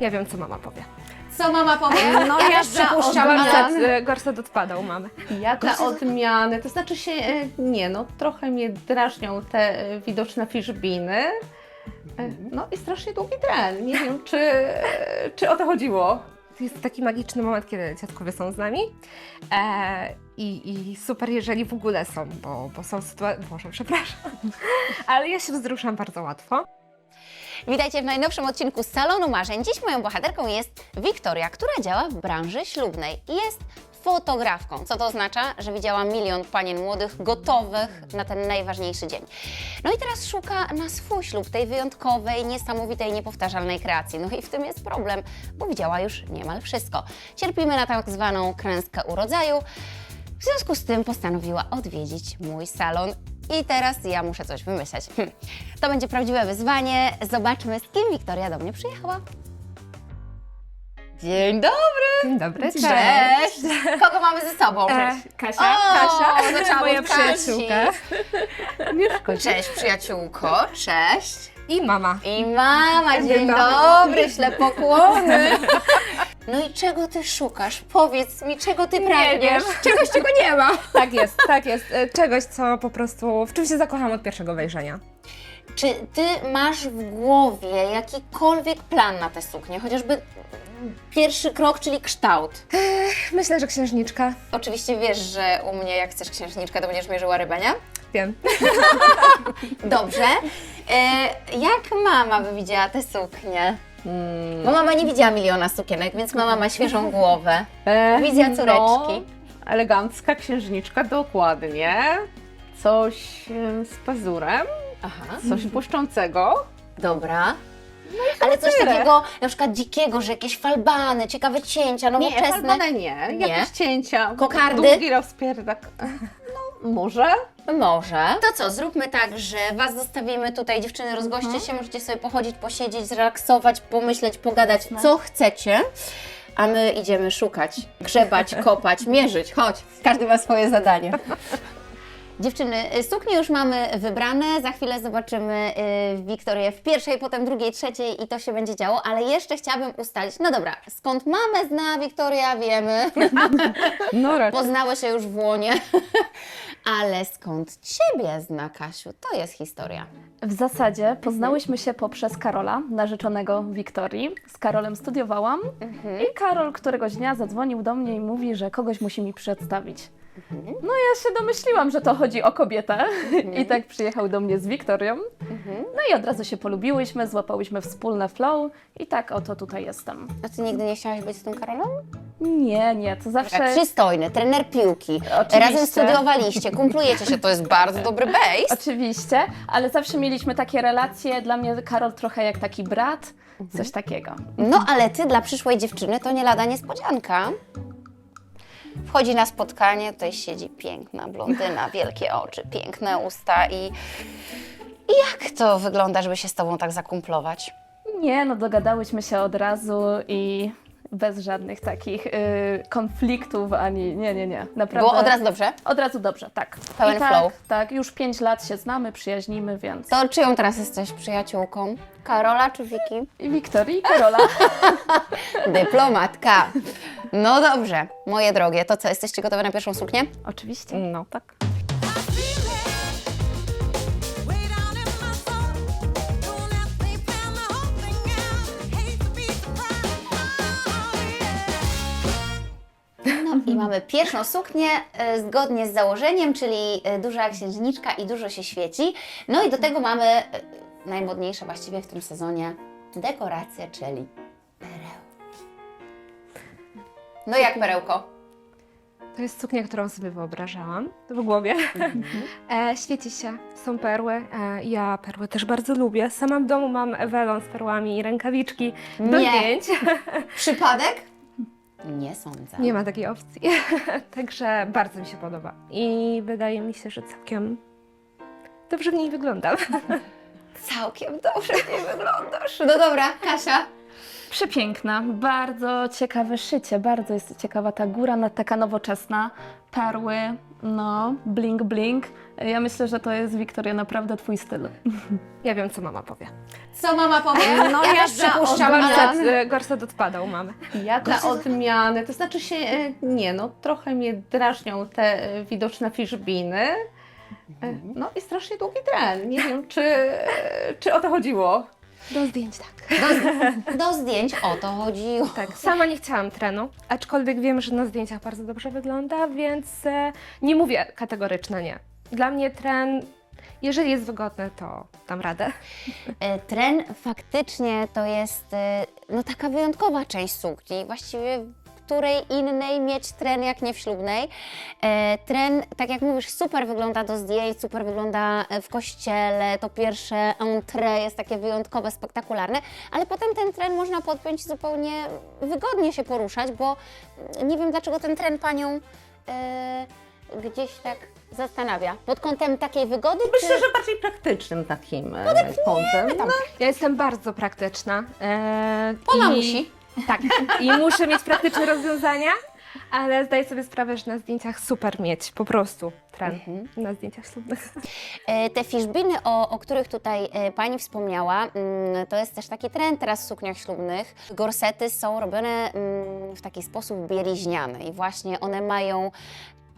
Ja wiem, co mama powie. Co mama powie? No, ja ja też za przypuszczam, odmianę- ale... Gorset, gorset odpada u mamy. Ja dla odmiany, to znaczy się, e, nie no, trochę mnie drażnią te e, widoczne fiszbiny. E, No i strasznie długi tren. Nie wiem, czy, e, czy o to chodziło. To jest taki magiczny moment, kiedy dziadkowie są z nami. E, i, I super, jeżeli w ogóle są, bo, bo są sytuacje. Boże, przepraszam. Ale ja się wzruszam bardzo łatwo. Witajcie w najnowszym odcinku Salonu Marzeń. Dziś moją bohaterką jest Wiktoria, która działa w branży ślubnej i jest fotografką, co to oznacza, że widziała milion panien młodych gotowych na ten najważniejszy dzień. No i teraz szuka na swój ślub tej wyjątkowej, niesamowitej, niepowtarzalnej kreacji. No i w tym jest problem, bo widziała już niemal wszystko. Cierpimy na tak zwaną klęskę urodzaju. W związku z tym postanowiła odwiedzić mój salon. I teraz ja muszę coś wymyśleć. Hm. To będzie prawdziwe wyzwanie. Zobaczmy, z kim Wiktoria do mnie przyjechała. Dzień dobry! Dzień dobry, cześć. Cześć! Kogo mamy ze sobą? E, Kasia, O, Kasia, zaczęłam moja od Kasi. przyjaciółka. Nie szkodzi. Cześć przyjaciółko, cześć! I mama. I mama, dzień, dobry. dobry, śle pokłony. No i czego ty szukasz? Powiedz mi, czego ty pragniesz? Czegoś, czego nie ma. Tak jest, tak jest. E, Czegoś, co po prostu, w czym się zakocham od pierwszego wejrzenia. Czy ty masz w głowie jakikolwiek plan na tę suknię? Chociażby pierwszy krok, czyli kształt. Myślę, że księżniczka. Oczywiście wiesz, że u mnie jak chcesz księżniczkę, to będziesz mierzyła rybę, nie? Wiem. Dobrze. E, jak mama by widziała tę suknię? Bo mama nie widziała miliona sukienek, więc mama ma świeżą głowę. E, Wizja córeczki. No, elegancka księżniczka, dokładnie. Coś z pazurem, Aha. coś błyszczącego. Dobra. Ale coś tyle. takiego, na przykład dzikiego, że jakieś falbany, ciekawe cięcia, Nie, nowoczesne. falbane nie. Nie? Jakieś cięcia. Kokardy? Długi rozpierdak. No, może. Może. To co, zróbmy tak, że Was zostawimy tutaj, dziewczyny, rozgoście się, możecie sobie pochodzić, posiedzieć, zrelaksować, pomyśleć, pogadać, co chcecie. A my idziemy szukać, grzebać, kopać, mierzyć. Chodź, każdy ma swoje zadanie. Dziewczyny, suknie już mamy wybrane. Za chwilę zobaczymy y, Wiktorię w pierwszej, potem drugiej, trzeciej i to się będzie działo, ale jeszcze chciałabym ustalić. No dobra, skąd mamę zna Wiktoria, wiemy. No raczej. Poznały się już w łonie. Ale skąd Ciebie zna, Kasiu? To jest historia. W zasadzie poznałyśmy się poprzez Karola, narzeczonego Wiktorii. Z Karolem studiowałam i Karol któregoś dnia zadzwonił do mnie i mówi, że kogoś musi mi przedstawić. No ja się domyśliłam, że to chodzi o kobietę i tak przyjechał do mnie z Wiktorią. No i od razu się polubiłyśmy, złapałyśmy wspólne flow i tak oto tutaj jestem. A Ty nigdy nie chciałaś być z tym Karolem? Nie, nie, to zawsze... Tak, przystojny, trener piłki. Oczywiście. Razem studiowaliście, kumplujecie się, to jest bardzo dobry base. Oczywiście, ale zawsze mieliśmy takie relacje, dla mnie Karol trochę jak taki brat, coś takiego. No ale Ty dla przyszłej dziewczyny to nie lada niespodzianka. Wchodzi na spotkanie, tutaj siedzi piękna blondyna, wielkie oczy, piękne usta i... I jak to wygląda, żeby się z Tobą tak zakumplować? Nie, no dogadałyśmy się od razu i bez żadnych takich y, konfliktów ani nie, nie, nie. Naprawdę. Było od razu dobrze? Od razu dobrze, tak. Pełen I tak, flow. Tak, już pięć lat się znamy, przyjaźnimy, więc. To czyją teraz jesteś przyjaciółką? Karola czy Wiki? I Wiktorii i Karola. Dyplomatka. No dobrze, moje drogie, to co, jesteście gotowe na pierwszą suknię? Oczywiście. No tak. No i mamy pierwszą suknię e, zgodnie z założeniem, czyli e, duża księżniczka i dużo się świeci. No i do tego mamy e, najmodniejsze właściwie w tym sezonie dekoracje, czyli perełki. No jak perełko? To jest suknia, którą sobie wyobrażałam w głowie. E, świeci się, są perły. E, ja perły też bardzo lubię. Sama w domu mam welon z perłami i rękawiczki do Nie. zdjęć. Przypadek? Nie sądzę. Nie ma takiej opcji. Także bardzo mi się podoba. I wydaje mi się, że całkiem dobrze w niej wyglądam. Całkiem dobrze nie wyglądasz. No dobra, Kasia. Przepiękna, bardzo ciekawe szycie, bardzo jest ciekawa ta góra, taka nowoczesna, perły, no, bling bling, Ja myślę, że to jest, Wiktoria, naprawdę twój styl. Ja wiem, co mama powie. Co mama powie? No ja ja też ale... Gorset, e, gorset odpada u mamy. Ja dla odmiany, to znaczy się, e, nie no, trochę mnie drażnią te e, widoczne fiszbiny. E, No i strasznie długi tren. Nie wiem, czy, e, czy o to chodziło. Do zdjęć tak. Do, do zdjęć o to chodziło. Tak, sama nie chciałam trenu, aczkolwiek wiem, że na zdjęciach bardzo dobrze wygląda, więc e, nie mówię kategoryczne nie. Dla mnie tren, jeżeli jest wygodny, to dam radę. E, Tren faktycznie to jest e, no, taka wyjątkowa część sukni. Właściwie której innej mieć tren jak nie w ślubnej. E, Tren, tak jak mówisz, super wygląda do zdjęć, super wygląda e, w kościele. To pierwsze entrée jest takie wyjątkowe, spektakularne, ale potem ten tren można podpiąć i zupełnie wygodnie się poruszać, bo nie wiem dlaczego ten tren panią e, gdzieś tak zastanawia. Pod kątem takiej wygody? Myślę, czy... że bardziej praktycznym takim e, kątem. No, Ja jestem bardzo praktyczna. E, Ona i- musi. Tak, i muszę mieć praktyczne rozwiązania, ale zdaję sobie sprawę, że na zdjęciach super mieć po prostu tren na zdjęciach ślubnych. E, Te fiszbiny, o, o których tutaj e, Pani wspomniała, mm, to jest też taki trend teraz w sukniach ślubnych. Gorsety są robione mm, w taki sposób bieliźniany i właśnie one mają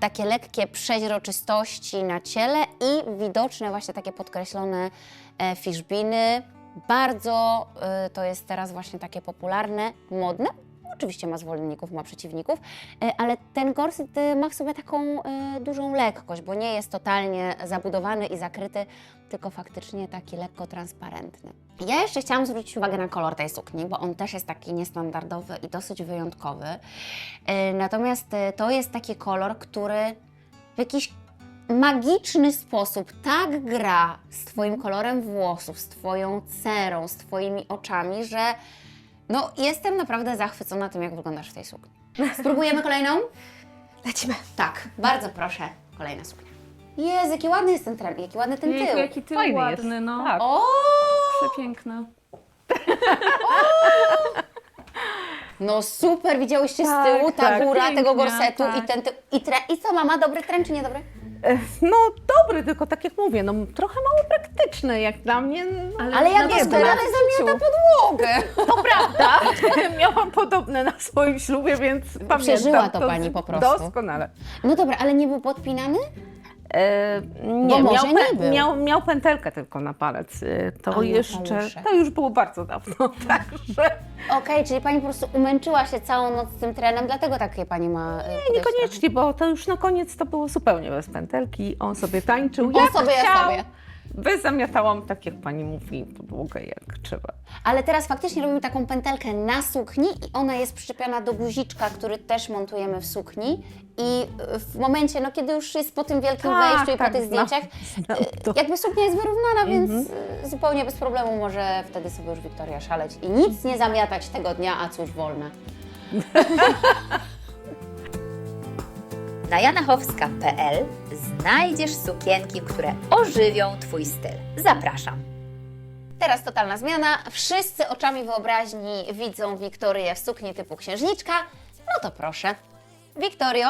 takie lekkie przeźroczystości na ciele i widoczne właśnie takie podkreślone e, fiszbiny. Bardzo e, to jest teraz właśnie takie popularne, modne. Oczywiście ma zwolenników, ma przeciwników, e, ale ten gorset e, ma w sobie taką dużą lekkość, bo nie jest totalnie zabudowany i zakryty, tylko faktycznie taki lekko transparentny. Ja jeszcze chciałam zwrócić uwagę na kolor tej sukni, bo on też jest taki niestandardowy i dosyć wyjątkowy. Natomiast to jest taki kolor, który w jakiś magiczny sposób tak gra z Twoim kolorem włosów, z Twoją cerą, z Twoimi oczami, że no, jestem naprawdę zachwycona tym, jak wyglądasz w tej sukni. Spróbujemy kolejną? Lecimy. Tak, bardzo proszę. Kolejna suknia. Jezu, jaki ładny jest ten tren, jaki ładny ten tył. jaki tył Fajny ładny, jest. no. Tak. O! Przepiękny. No super, widziałyście z Tak, tyłu ta tak, góra tego pięknie, gorsetu i tak. ten tył. I, tre, I co, mama, dobry tren czy niedobry? No dobry, tylko tak jak mówię, no trochę mało praktyczny jak dla mnie. No, Ale jak nie doskonale zamiata podłogę. To prawda. Miałam podobne na swoim ślubie, więc pamiętam. Przeżyła to pani po prostu. Doskonale. No dobra, ale nie był podpinany? E, Bo nie, może miał, nie był. miał, miał pętelkę tylko na palec. E, To A, jeszcze, to już było bardzo dawno, także Okej, czyli pani po prostu umęczyła się całą noc z tym trenem, dlatego takie pani ma. e, Nie, niekoniecznie, bo to już na koniec to było zupełnie bez pętelki. On sobie tańczył On jak sobie, ja chciał. sobie. Wyzamiatałam, tak jak pani mówi, podłogę jak trzeba. Ale teraz faktycznie robimy taką pętelkę na sukni i ona jest przyczepiona do guziczka, który też montujemy w sukni. I y, w momencie, no kiedy już jest po tym wielkim Tak, wejściu i po tak, tych znam- zdjęciach, znam y, to. jakby suknia jest wyrównana, więc y, zupełnie bez problemu może wtedy sobie już Wiktoria szaleć i nic nie zamiatać tego dnia, a cóż wolne. Na janachowska.pl znajdziesz sukienki, które ożywią Twój styl. Zapraszam. Teraz totalna zmiana. Wszyscy oczami wyobraźni widzą Wiktorię w sukni typu księżniczka. No to proszę. Wiktorio,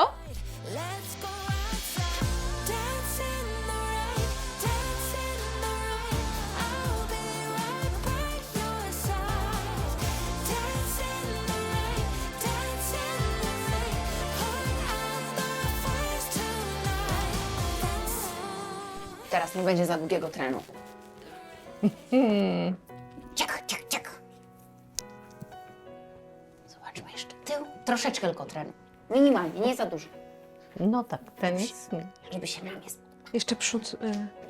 teraz nie będzie za długiego trenu. Ciach, ciach, ciach. Zobaczmy jeszcze tył. Troszeczkę tylko trenu. Minimalnie, nie za dużo, No tak, ten jest. żeby się nam nie. Jeszcze przód. y,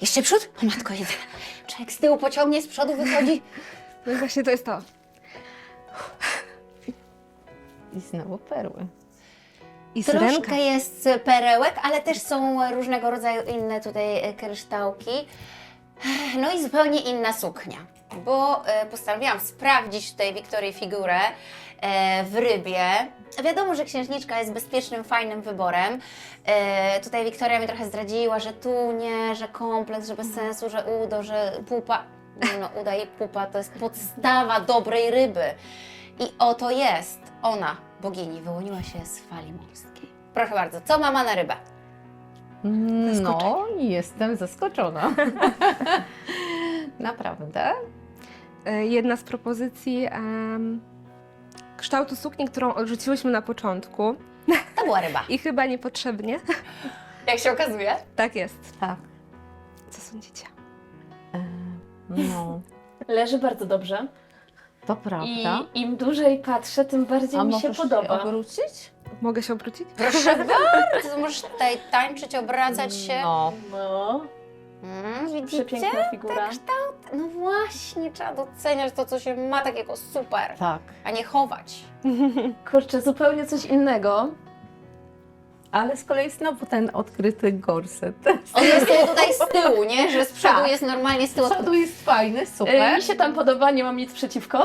Jeszcze przód? O matko. Czy jak z tyłu pociągnie, z przodu wychodzi? No i właśnie to jest to. I znowu perły. I syrenka. Troszkę jest perełek, ale też są różnego rodzaju inne tutaj e, kryształki. No i zupełnie inna suknia, bo e, postanowiłam sprawdzić tutaj Wiktorii figurę e, w rybie. Wiadomo, że księżniczka jest bezpiecznym, fajnym wyborem. E, tutaj Wiktoria mi trochę zdradziła, że tu nie, że kompleks, że bez sensu, że udo, że pupa. No, uda i pupa to jest podstawa dobrej ryby. I oto jest ona, bogini, wyłoniła się z fali morskiej. Proszę bardzo, co mama na rybę? No, jestem zaskoczona. Naprawdę? E, Jedna z propozycji em, kształtu sukni, którą odrzuciłyśmy na początku To była ryba. i chyba niepotrzebnie. Jak się okazuje. Tak jest. Tak. Co sądzicie? E, No, Leży bardzo dobrze. To I prawda. im dłużej patrzę, tym bardziej A mi się możesz podoba. obrócić? Mogę się obrócić? Proszę bardzo, możesz tutaj tańczyć, obracać się. No. No, Mm, widzicie? przepiękna figura. No właśnie, trzeba doceniać to, co się ma takiego super, Tak. a nie chować. Kurczę, zupełnie coś innego. Ale z kolei znowu ten odkryty gorset. On jest tutaj z tyłu, nie? Że z przodu Tak. jest normalnie z tyłu. Z przodu jest fajny, E, super. Mi się tam podoba, nie mam nic przeciwko.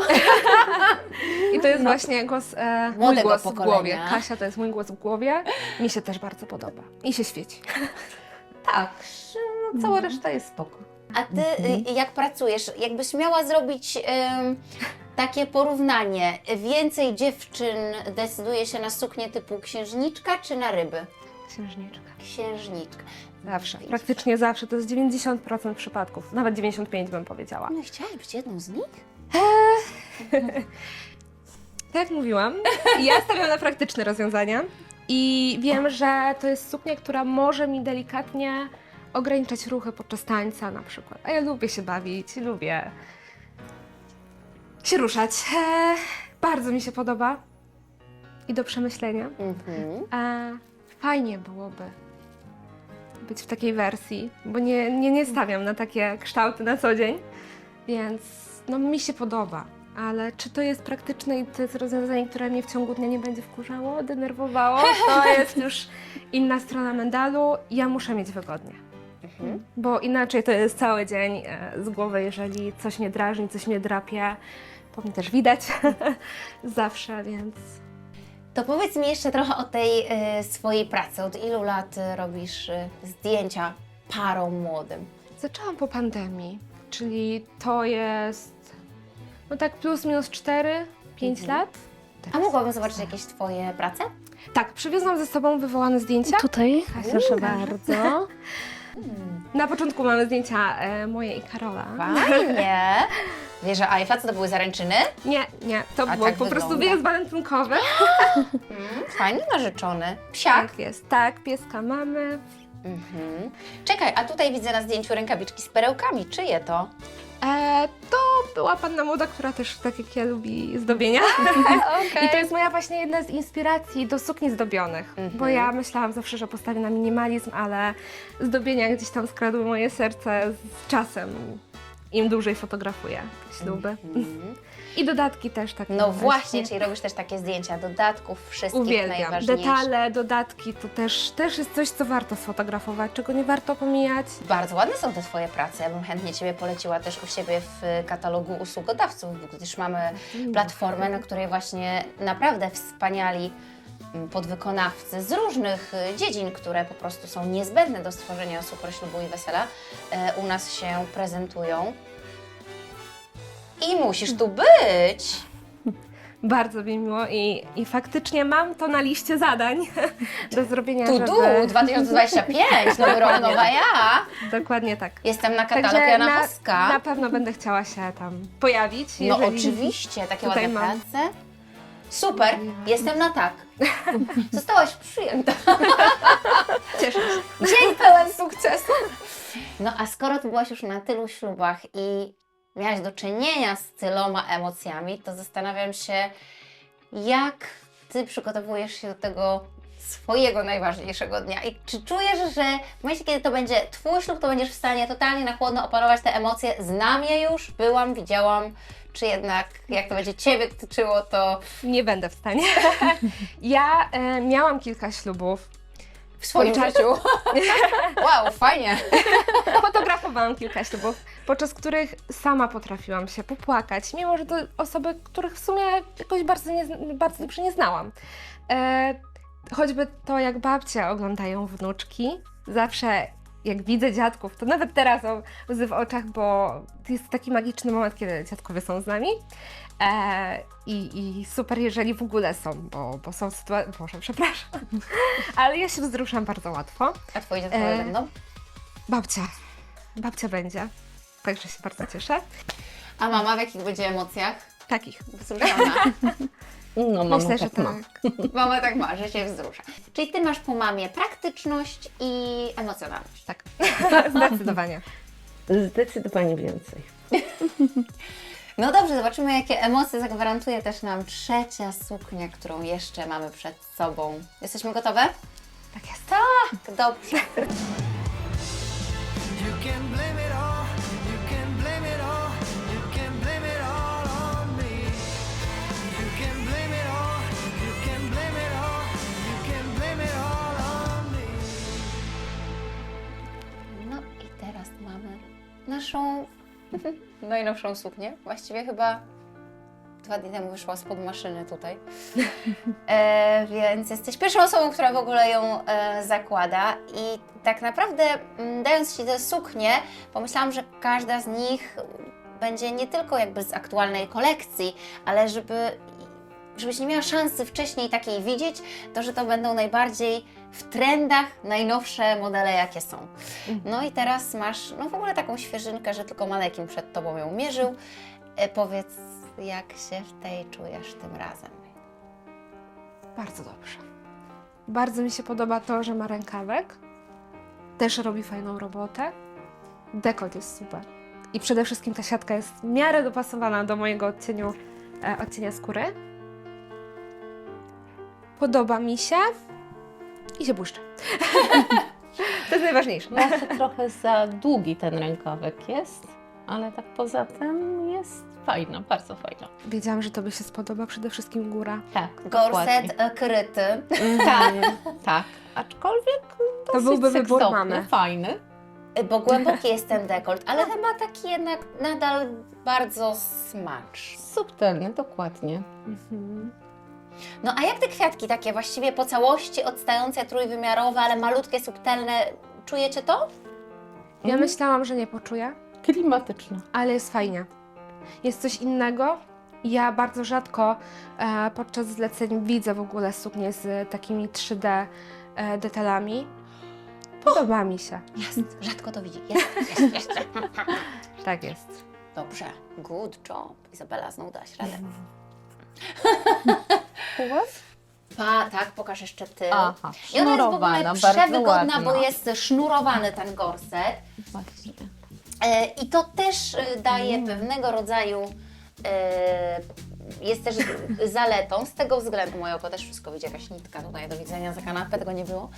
I to jest właśnie głos, e, mój Młodego głos w pokolenia. głowie. Kasia to jest mój głos w głowie. Mi się też bardzo podoba. I się świeci. Tak, że no, cała reszta jest spoko. A ty y, jak pracujesz, jakbyś miała zrobić ym, takie porównanie, więcej dziewczyn decyduje się na suknię typu księżniczka czy na ryby? Księżniczka. Księżniczka. Zawsze. Praktycznie zawsze. To jest 90% przypadków. Nawet 95 bym powiedziała. No chciałaś być jedną z nich? Tak jak mówiłam, ja stawiam na praktyczne rozwiązania i wiem, że to jest suknia, która może mi delikatnie ograniczać ruchy podczas tańca na przykład. A ja lubię się bawić, lubię się ruszać. Eee, bardzo mi się podoba i do przemyślenia. Mhm. Eee, fajnie byłoby być w takiej wersji, bo nie, nie, nie stawiam na takie kształty na co dzień, więc no mi się podoba. Ale czy to jest praktyczne i to jest rozwiązanie, które mnie w ciągu dnia nie będzie wkurzało, denerwowało, to jest już inna strona medalu. Ja muszę mieć wygodnie. Mhm. Bo inaczej to jest cały dzień e, z głowy, jeżeli coś mnie drażni, coś mnie drapie. Po mnie też widać zawsze, więc To powiedz mi jeszcze trochę o tej y, swojej pracy. Od ilu lat y, robisz y, zdjęcia parom młodym? Zaczęłam po pandemii, czyli to jest no tak plus minus 4, 5 Mhm. lat. A mogłabym zobaczyć jakieś Twoje prace? Tak, przywiozłam ze sobą wywołane zdjęcia. Tutaj, proszę bardzo. Na początku mamy zdjęcia e, moje i Karola. Fajnie. Wieża Eiffla, co to były zaręczyny? Nie, nie, to A był tak po prostu wygląda. wyjazd walentynkowy. Mm, fajnie narzeczony. Psiak. Tak jest, tak, pieska mamy. Mhm. Czekaj, a tutaj widzę na zdjęciu rękawiczki z perełkami. Czyje to? E, to była panna młoda, która też tak jak ja lubi zdobienia. I to jest moja właśnie jedna z inspiracji do sukni zdobionych, Mhm. bo ja myślałam zawsze, że postawię na minimalizm, ale zdobienia gdzieś tam skradły moje serce z czasem. Im dłużej fotografuję śluby. Mhm. I dodatki też tak. No właśnie, czyli robisz też takie zdjęcia dodatków wszystkich Uwielbiam. najważniejszych. Detale, dodatki to też, też jest coś, co warto sfotografować, czego nie warto pomijać. Bardzo ładne są te Twoje prace. Ja bym chętnie Ciebie poleciła też u siebie w katalogu usługodawców, gdyż mamy platformę, na której właśnie naprawdę wspaniali podwykonawcy z różnych y, dziedzin, które po prostu są niezbędne do stworzenia super ślubu i wesela, e, u nas się prezentują. I musisz tu być! Bardzo mi miło i, i faktycznie mam to na liście zadań do zrobienia, Tu, żeby... tu, 2025, nowy rok, nowa ja. Dokładnie tak. Jestem na katalog Także Jana na, Woska. na pewno będę chciała się tam pojawić. No oczywiście, takie ładne mam. prace. Super, jestem na tak. Zostałaś przyjęta. Cieszę się. Dzień pełen sukcesu. No a skoro ty byłaś już na tylu ślubach i miałaś do czynienia z tyloma emocjami, to zastanawiam się, jak ty przygotowujesz się do tego swojego najważniejszego dnia i czy czujesz, że w momencie, kiedy to będzie twój ślub, to będziesz w stanie totalnie na chłodno oparować te emocje? Znam je już, byłam, widziałam, czy jednak jak to będzie ciebie dotyczyło, to Nie będę w stanie. ja e, miałam kilka ślubów. w swoim życiu. wow, fajnie. Fotografowałam kilka ślubów, podczas których sama potrafiłam się popłakać, mimo że to osoby, których w sumie jakoś bardzo, nie, zn- bardzo dobrze nie znałam. E, choćby to, jak babcie oglądają wnuczki, zawsze jak widzę dziadków, to nawet teraz mam łzy w oczach, bo to jest taki magiczny moment, kiedy dziadkowie są z nami. E, i, I super, jeżeli w ogóle są, bo, bo są sytuacje. Boże, przepraszam. Ale ja się wzruszam bardzo łatwo. A twoje dziadkowie E, będą? Babcia. Babcia będzie. Także się bardzo cieszę. A mama w jakich będzie emocjach? Takich. Wzruszona. No, mama Myślę, że tak ma. tak. Mama tak ma, że się wzrusza. Czyli ty masz po mamie praktyczność i emocjonalność. Tak. Zdecydowanie. Zdecydowanie więcej. No dobrze, zobaczymy jakie emocje zagwarantuje też nam trzecia suknia, którą jeszcze mamy przed sobą. Jesteśmy gotowe? Tak jest. Tak, dobrze. You can blame it naszą najnowszą suknię. Właściwie chyba dwa dni temu wyszła spod maszyny tutaj. E, więc jesteś pierwszą osobą, która w ogóle ją e, zakłada. I tak naprawdę, mm, dając Ci tę suknię, pomyślałam, że każda z nich będzie nie tylko jakby z aktualnej kolekcji, ale żeby żebyś nie miała szansy wcześniej takiej widzieć, to że to będą najbardziej w trendach najnowsze modele, jakie są. No i teraz masz no w ogóle taką świeżynkę, że tylko manekin przed Tobą ją mierzył. E, powiedz, jak się w tej czujesz tym razem? Bardzo dobrze. Bardzo mi się podoba to, że ma rękawek. Też robi fajną robotę. Dekolt jest super. I przede wszystkim ta siatka jest w miarę dopasowana do mojego odcieniu, e, odcienia skóry. Podoba mi się i się błyszczy. to jest najważniejsze. Może trochę za długi ten rękawek jest, ale tak poza tym jest fajna, bardzo fajna. Wiedziałam, że Tobie się spodoba przede wszystkim góra. Tak, Gorset e, kryty. Tak, tak. Aczkolwiek To dosyć byłby wybór seksowny, mamy. fajny. E, Bo głęboki jest ten dekolt, ale chyba taki jednak nadal bardzo smacz. Subtelny, dokładnie. Mhm. No a jak te kwiatki takie właściwie po całości odstające, trójwymiarowe, ale malutkie, subtelne, czujecie to? Ja myślałam, że nie poczuję, Klimatyczna. ale jest fajnie. Jest coś innego. Ja bardzo rzadko e, podczas zleceń widzę w ogóle suknie z takimi 3D e, detalami. Podoba mi się. Jest, rzadko to widzi. Jest, jest, jest. Tak jest. Dobrze, good job. Izabela, znowu dałaś radę. Pa, tak, pokaż jeszcze tył. Aha, I ona jest w ogóle sznurowana, bardzo przewygodna, ładna. bo jest sznurowany ten gorset. Właśnie. E, I to też e, daje pewnego rodzaju. E, jest też zaletą, z tego względu moje oko też wszystko widzi, jakaś nitka tutaj do widzenia za kanapę, tego nie było.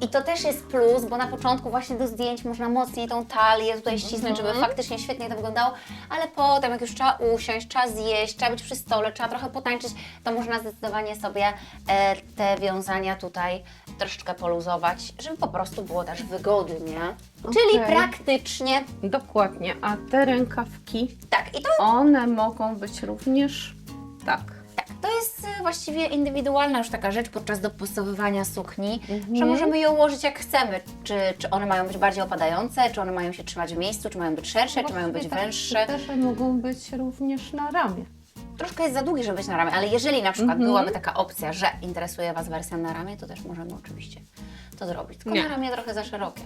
I to też jest plus, bo na początku właśnie do zdjęć można mocniej tą talię tutaj ścisnąć, żeby faktycznie świetnie to wyglądało, ale potem jak już trzeba usiąść, trzeba zjeść, trzeba być przy stole, trzeba trochę potańczyć, to można zdecydowanie sobie e, te wiązania tutaj troszeczkę poluzować, żeby po prostu było też wygodnie. Czyli Okej. praktycznie. Dokładnie, a te rękawki, Tak, i to one mogą być również tak. Tak, to jest e, właściwie indywidualna już taka rzecz podczas dopasowywania sukni, Mhm. że możemy je ułożyć jak chcemy. Czy, czy one mają być bardziej opadające, czy one mają się trzymać w miejscu, czy mają być szersze, czy mają być Właściwie węższe. tak, Też mogą być również na ramię. Troszkę jest za długi, żeby być na ramię, ale jeżeli na przykład Mhm. byłaby taka opcja, że interesuje Was wersja na ramię, to też możemy oczywiście to zrobić. Tylko Nie. na ramię trochę za szerokie.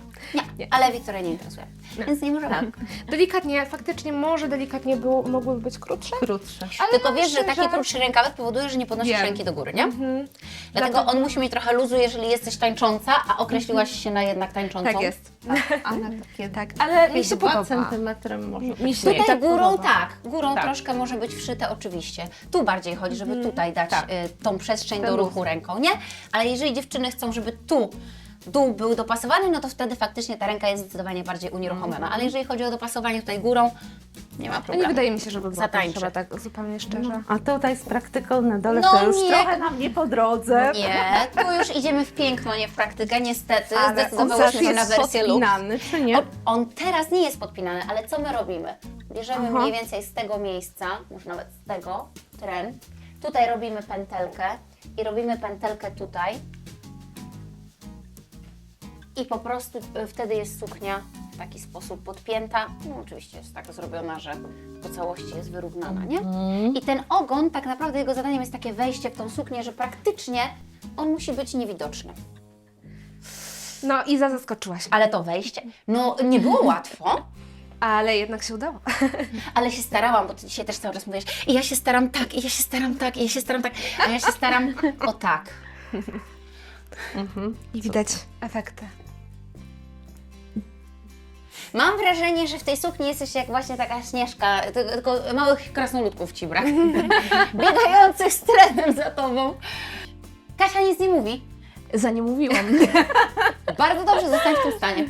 Nie, ale Wiktoria nie interesuje, więc nie możemy. Tak. Delikatnie, faktycznie może delikatnie było, mogłyby być krótsze. Krótsze. Ale Tylko no, wiesz, że myślę, taki krótszy rękawek powoduje, że nie podnosisz Wiem. ręki do góry, nie? Mhm. Dlatego Dlatego- on musi mieć trochę luzu, jeżeli jesteś tańcząca, a określiłaś się na jednak tańczącą. Tak jest. Ale takie Tak, ale mi się 2 podoba. centymetry może Mi się. Tutaj tak górą podoba. tak, górą Tak. troszkę może być wszyte oczywiście. Tu bardziej chodzi, żeby tutaj dać Tak. y, tą przestrzeń do ruchu ręką, nie? Ale jeżeli dziewczyny chcą, żeby tu dół był dopasowany, no to wtedy faktycznie ta ręka jest zdecydowanie bardziej unieruchomiona. Ale jeżeli chodzi o dopasowanie tutaj górą, nie ma A nie problemu. wydaje mi się, żeby było Zatańczę. potrzeba tak zupełnie szczerze. A tutaj z practical na dole No to już nie. trochę nam nie po drodze. Nie, tu już idziemy w piękno, nie w praktykę, niestety. Ale on Zdecydowałyśmy się na jest wersję podpinany, czy nie? On, on teraz nie jest podpinany, ale co my robimy? Bierzemy Aha. mniej więcej z tego miejsca, może nawet z tego, tren. Tutaj robimy pętelkę i robimy pętelkę tutaj. I po prostu y, wtedy jest suknia taki sposób podpięta. No oczywiście jest tak zrobiona, że po całości jest wyrównana, nie? I ten ogon, tak naprawdę jego zadaniem jest takie wejście w tą suknię, że praktycznie on musi być niewidoczny. No Iza zaskoczyłaś, Ale to wejście, no nie było łatwo. Ale jednak się udało. Ale się starałam, bo ty dzisiaj też cały czas mówisz, i ja się staram tak, i ja się staram tak, i ja się staram tak, a ja się staram o tak. I widać efekty. Mam wrażenie, że w tej sukni jesteś jak właśnie taka śnieżka, ty- tylko małych krasnoludków ci brak. Biegających z trenem za tobą. Kasia nic nie mówi. Za nie mówiłam. Bardzo dobrze, zostań w tym stanie.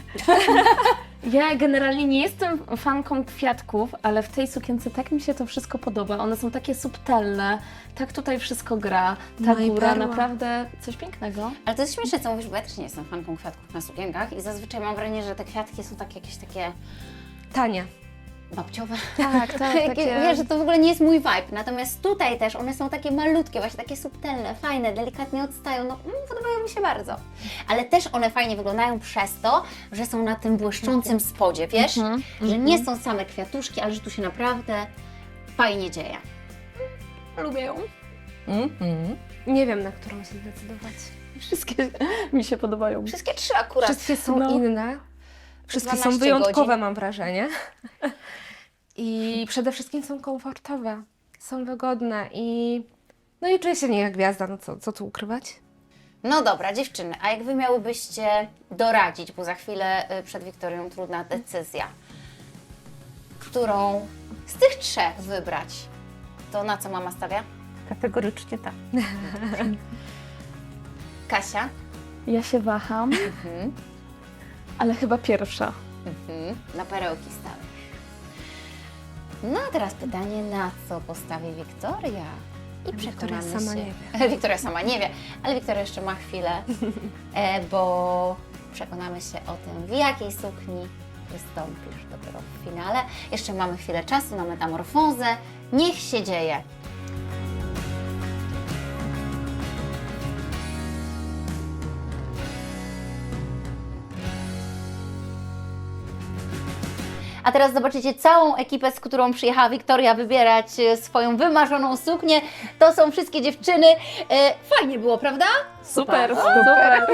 Ja generalnie nie jestem fanką kwiatków, ale w tej sukience tak mi się to wszystko podoba. One są takie subtelne, tak tutaj wszystko gra. Ta No i góra, perła. naprawdę coś pięknego. Ale to jest śmieszne, co mówisz, bo ja też nie jestem fanką kwiatków na sukienkach i zazwyczaj mam wrażenie, że te kwiatki są takie jakieś takie Tanie. Babciowe. Tak, tak, Takie. Wiesz, że to w ogóle nie jest mój vibe. Natomiast tutaj też one są takie malutkie, właśnie takie subtelne, fajne, delikatnie odstają. No, mm, podobają mi się bardzo. Ale też one fajnie wyglądają przez to, że są na tym błyszczącym spodzie, wiesz? Mhm, Że nie są same kwiatuszki, ale że tu się naprawdę fajnie dzieje. Lubię ją. Nie wiem, na którą się zdecydować. Wszystkie mi się podobają. Wszystkie trzy akurat. Wszystkie są No. inne. Wszystkie są 12 wyjątkowe, godzin. mam wrażenie. I przede wszystkim są komfortowe, są wygodne i no i czuję się w jak gwiazda, no co, co tu ukrywać? No dobra, dziewczyny, a jak Wy miałybyście doradzić, bo za chwilę y, przed Wiktorią trudna decyzja, którą z tych trzech wybrać, to na co mama stawia? Kategorycznie tak. Kasia? Ja się waham, Mhm. Ale chyba pierwsza. Mhm. Na perełki stawiasz. No a teraz pytanie, na co postawi Wiktoria? I Wiktoria przekonamy sama się. nie Wiktoria sama nie wie, ale Wiktoria jeszcze ma chwilę, e, bo przekonamy się o tym, w jakiej sukni wystąpisz dopiero w finale. Jeszcze mamy chwilę czasu na metamorfozę. Niech się dzieje. A teraz zobaczycie całą ekipę, z którą przyjechała Wiktoria wybierać e, swoją wymarzoną suknię. To są wszystkie dziewczyny. E, fajnie było, prawda? Super, super.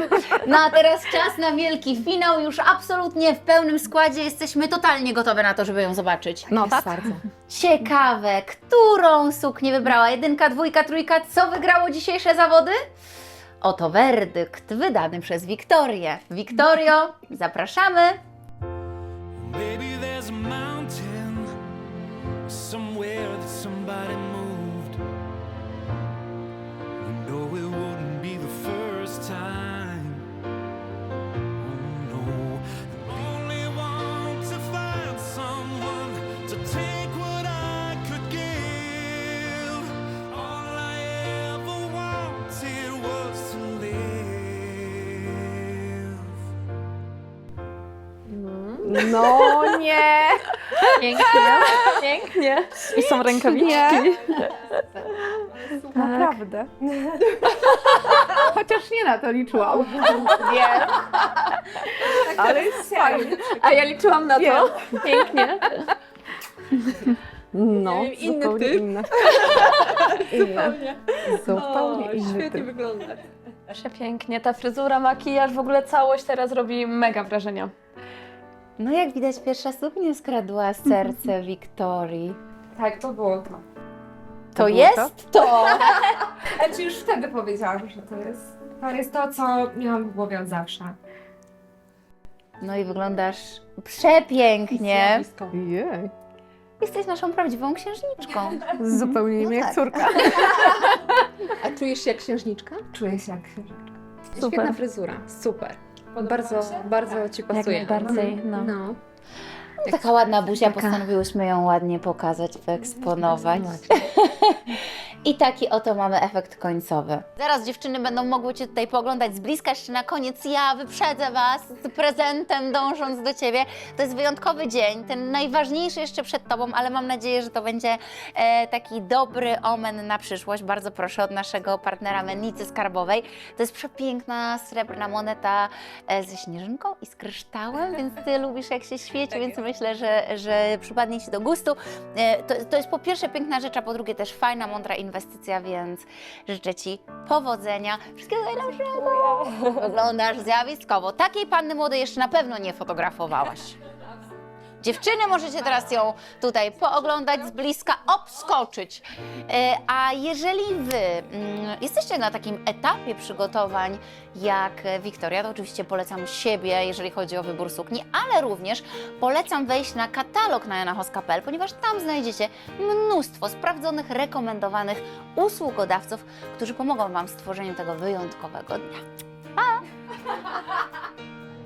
No a teraz czas na wielki finał. Już absolutnie w pełnym składzie jesteśmy totalnie gotowe na to, żeby ją zobaczyć. No tak. Ciekawe, którą suknię wybrała? Jedynka, dwójka, trójka. Co wygrało dzisiejsze zawody? Oto werdykt wydany przez Wiktorię. Wiktorio, zapraszamy. mountain. Some No nie! Pięknie, pięknie. I są rękawiczki. Naprawdę. Chociaż nie na to liczyłam. Wiem. Ale jest fajnie. A ja liczyłam na to. Pięknie. No, inny zupełnie typ. inne. Inne. Zupełnie inny typ. Przepięknie. Ta fryzura, makijaż, w ogóle całość teraz robi mega wrażenia. No jak widać, pierwsza suknia skradła serce Wiktorii. Tak, to było to. To, było jest to. Znaczy już wtedy powiedziałam, że to jest, to jest to, co miałam w głowie od zawsze. No i wyglądasz przepięknie. Jej. Jesteś naszą prawdziwą księżniczką. Zupełnie nie No jak tak. córka. A czujesz się jak księżniczka? Czuję się jak księżniczka. Super. Świetna fryzura, super. Bardzo, bardzo Ci Jak pasuje. najbardziej. No. No. Taka ładna buzia, postanowiłyśmy ją ładnie pokazać, wyeksponować. I taki oto mamy efekt końcowy. Zaraz dziewczyny będą mogły Cię tutaj pooglądać z bliska. Jeszcze na koniec ja wyprzedzę Was z prezentem dążąc do Ciebie. To jest wyjątkowy dzień, ten najważniejszy jeszcze przed Tobą, ale mam nadzieję, że to będzie e, taki dobry omen na przyszłość. Bardzo proszę od naszego partnera Mennicy Skarbowej. To jest przepiękna srebrna moneta e, ze śnieżynką i z kryształem, więc Ty lubisz jak się świeci, więc myślę, że, że przypadnie Ci do gustu. E, to, to jest po pierwsze piękna rzecz, a po drugie też fajna, mądra inwestycja, więc życzę Ci powodzenia. Wszystkiego najlepszego. Wyglądasz zjawiskowo. Takiej panny młodej jeszcze na pewno nie fotografowałaś. Dziewczyny, możecie teraz ją tutaj pooglądać z bliska, obskoczyć. E, A jeżeli Wy mm, jesteście na takim etapie przygotowań jak Wiktoria, to oczywiście polecam siebie, jeżeli chodzi o wybór sukni, ale również polecam wejść na katalog na janahoska.pl, ponieważ tam znajdziecie mnóstwo sprawdzonych, rekomendowanych usługodawców, którzy pomogą Wam w stworzeniu tego wyjątkowego dnia.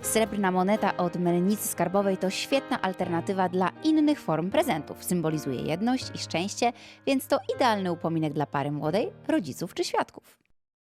Srebrna moneta od mennicy skarbowej to świetna alternatywa dla innych form prezentów. Symbolizuje jedność i szczęście, więc to idealny upominek dla pary młodej, rodziców czy świadków.